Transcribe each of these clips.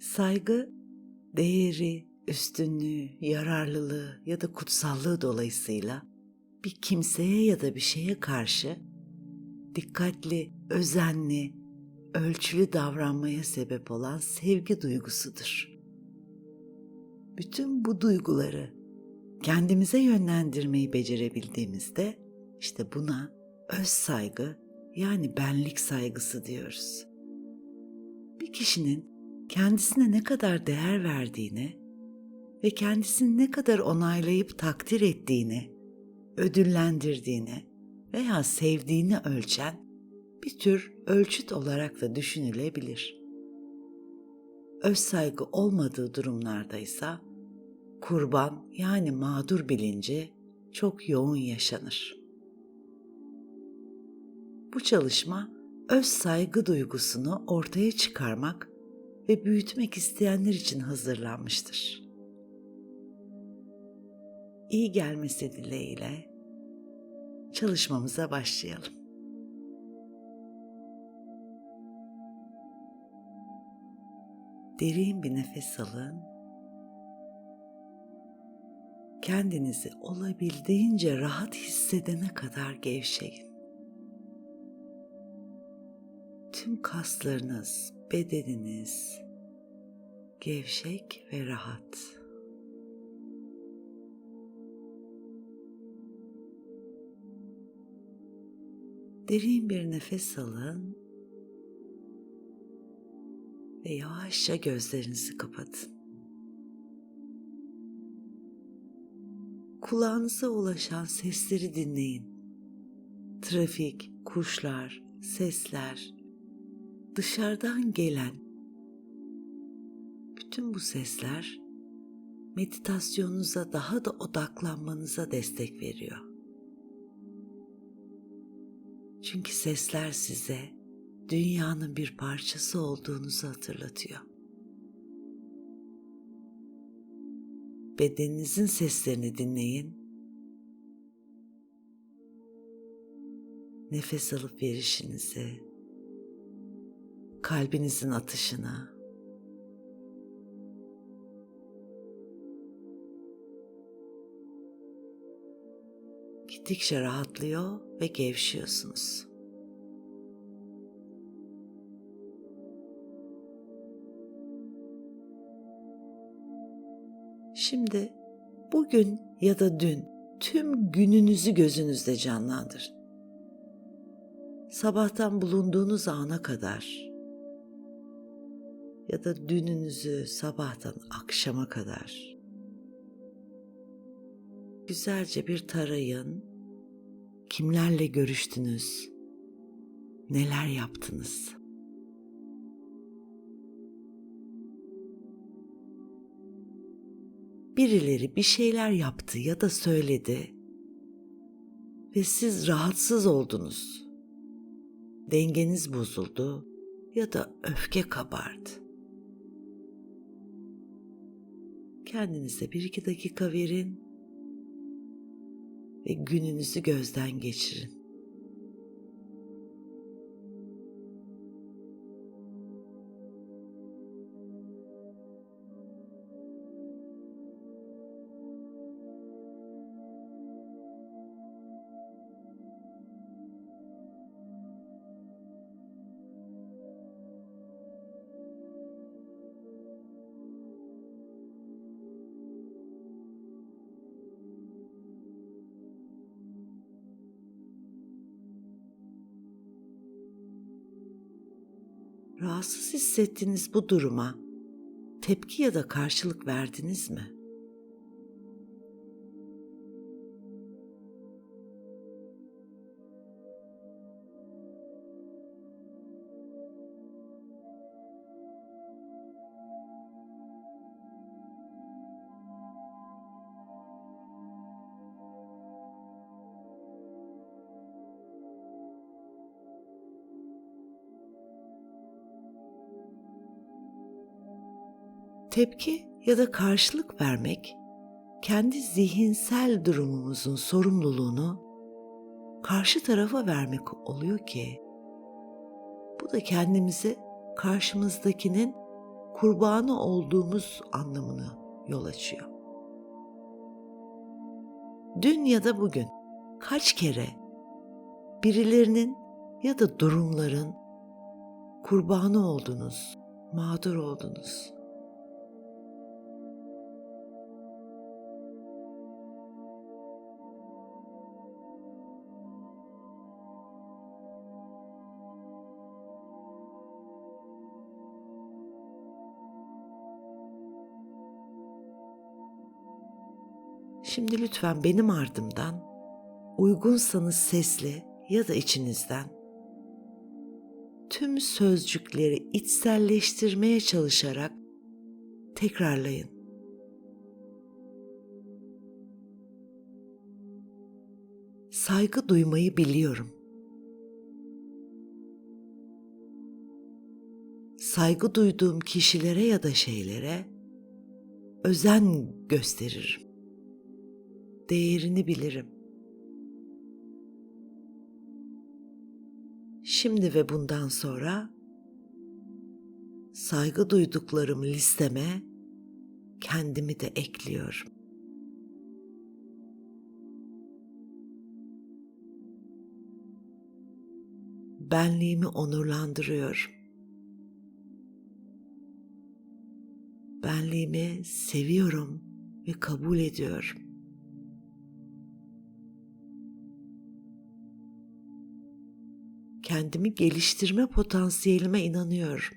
Saygı, değeri, üstünlüğü, yararlılığı ya da kutsallığı dolayısıyla bir kimseye ya da bir şeye karşı dikkatli, özenli, ölçülü davranmaya sebep olan sevgi duygusudur. Bütün bu duyguları kendimize yönlendirmeyi becerebildiğimizde işte buna öz saygı yani benlik saygısı diyoruz. Bir kişinin kendisine ne kadar değer verdiğini ve kendisini ne kadar onaylayıp takdir ettiğini, ödüllendirdiğini veya sevdiğini ölçen bir tür ölçüt olarak da düşünülebilir. Öz saygı olmadığı durumlarda ise kurban yani mağdur bilinci çok yoğun yaşanır. Bu çalışma öz saygı duygusunu ortaya çıkarmak ve büyütmek isteyenler için hazırlanmıştır. İyi gelmesi dileğiyle çalışmamıza başlayalım. Derin bir nefes alın. Kendinizi olabildiğince rahat hissedene kadar gevşeyin. Tüm kaslarınız, bedeniniz gevşek ve rahat. Derin bir nefes alın ve yavaşça gözlerinizi kapatın. Kulağınıza ulaşan sesleri dinleyin. Trafik, kuşlar, sesler, dışarıdan gelen bütün bu sesler meditasyonunuza daha da odaklanmanıza destek veriyor. Çünkü sesler size dünyanın bir parçası olduğunuzu hatırlatıyor. Bedeninizin seslerini dinleyin. Nefes alıp verişinizi, kalbinizin atışına, gittikçe rahatlıyor ve gevşiyorsunuz. Şimdi bugün ya da dün tüm gününüzü gözünüzde canlandırın. Sabahtan bulunduğunuz ana kadar ya da dününüzü sabahtan akşama kadar güzelce bir tarayın. Kimlerle görüştünüz? Neler yaptınız? Birileri bir şeyler yaptı ya da söyledi ve siz rahatsız oldunuz. Dengeniz bozuldu ya da öfke kabardı. Kendinize bir iki dakika verin ve gününüzü gözden geçirin. Rahatsız hissettiğiniz bu duruma tepki ya da karşılık verdiniz mi? Tepki ya da karşılık vermek kendi zihinsel durumumuzun sorumluluğunu karşı tarafa vermek oluyor ki bu da kendimizi karşımızdakinin kurbanı olduğumuz anlamını yol açıyor. Dün ya da bugün kaç kere birilerinin ya da durumların kurbanı oldunuz, mağdur oldunuz. Şimdi lütfen benim ardımdan uygunsanız sesli ya da içinizden tüm sözcükleri içselleştirmeye çalışarak tekrarlayın. Saygı duymayı biliyorum. Saygı duyduğum kişilere ya da şeylere özen gösteririm. Değerini bilirim. Şimdi ve bundan sonra saygı duyduklarım listeme kendimi de ekliyorum. Benliğimi onurlandırıyorum. Benliğimi seviyorum ve kabul ediyorum. Kendimi geliştirme potansiyelime inanıyorum.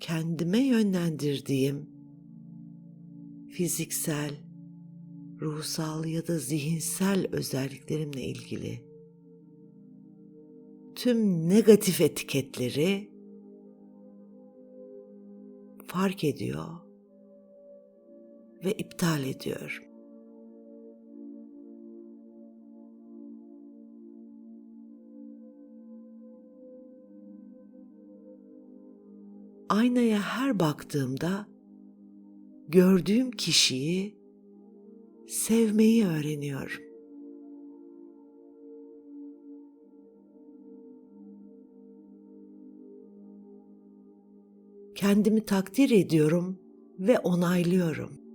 Kendime yönlendirdiğim fiziksel, ruhsal ya da zihinsel özelliklerimle ilgili tüm negatif etiketleri fark ediyor ve iptal ediyorum. Aynaya her baktığımda gördüğüm kişiyi sevmeyi öğreniyorum. Kendimi takdir ediyorum ve onaylıyorum.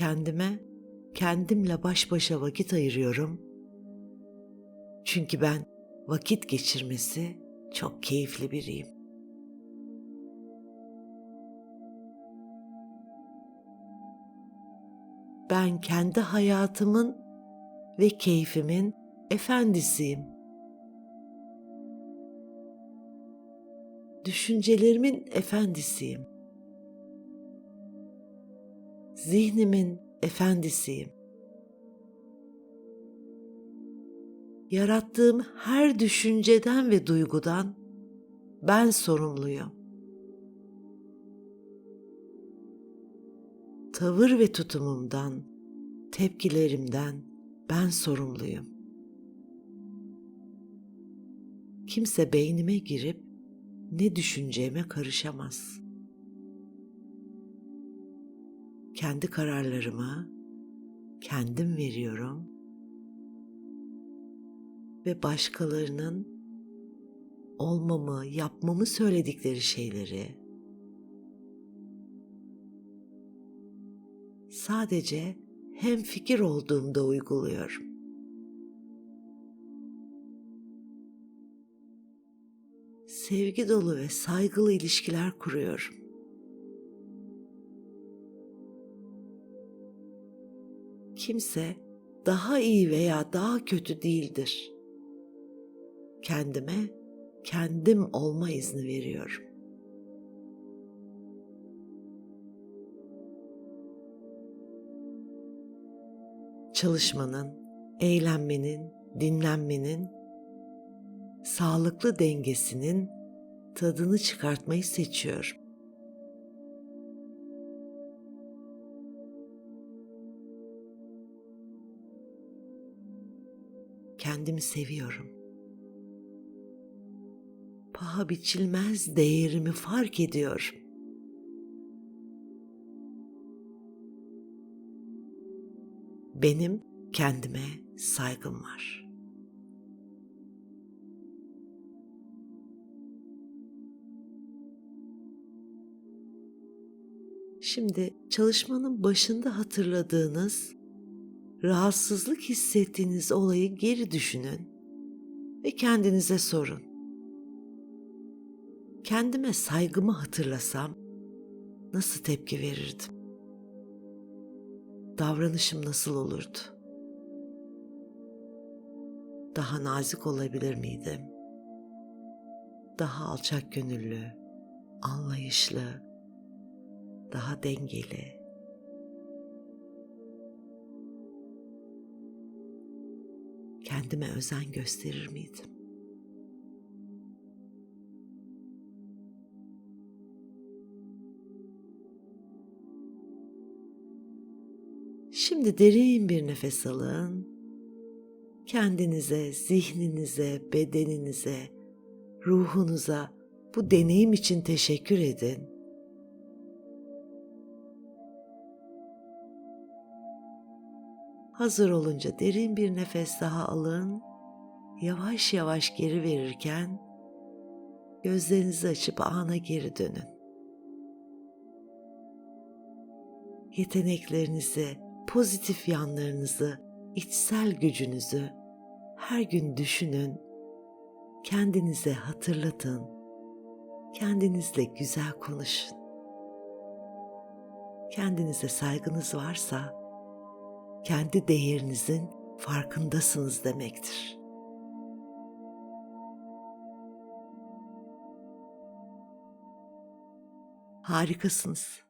Kendime kendimle baş başa vakit ayırıyorum. Çünkü ben vakit geçirmesi çok keyifli biriyim. Ben kendi hayatımın ve keyfimin efendisiyim. Düşüncelerimin efendisiyim zihnimin efendisiyim. Yarattığım her düşünceden ve duygudan ben sorumluyum. Tavır ve tutumumdan, tepkilerimden ben sorumluyum. Kimse beynime girip ne düşüneceğime karışamaz.'' Kendi kararlarımı kendim veriyorum ve başkalarının olmamı, yapmamı söyledikleri şeyleri sadece hem fikir olduğumda uyguluyorum. Sevgi dolu ve saygılı ilişkiler kuruyorum. Kimse daha iyi veya daha kötü değildir. Kendime kendim olma izni veriyorum. Çalışmanın, eğlenmenin, dinlenmenin, sağlıklı dengesinin tadını çıkartmayı seçiyorum. Kendimi seviyorum. Paha biçilmez değerimi fark ediyorum. benim kendime saygım var. Şimdi çalışmanın başında hatırladığınız, rahatsızlık hissettiğiniz olayı geri düşünün ve kendinize sorun. Kendime saygımı hatırlasam nasıl tepki verirdim? Davranışım nasıl olurdu? Daha nazik olabilir miydim? Daha alçak gönüllü, anlayışlı, daha dengeli. Kendime özen gösterir miydim? Şimdi derin bir nefes alın. Kendinize, zihninize, bedeninize, ruhunuza bu deneyim için teşekkür edin. Hazır olunca derin bir nefes daha alın. Yavaş yavaş geri verirken gözlerinizi açıp ana geri dönün. Yeteneklerinizi, pozitif yanlarınızı, içsel gücünüzü her gün düşünün. Kendinize hatırlatın. Kendinizle güzel konuşun. Kendinize saygınız varsa kendi değerinizin farkındasınız demektir. Harikasınız.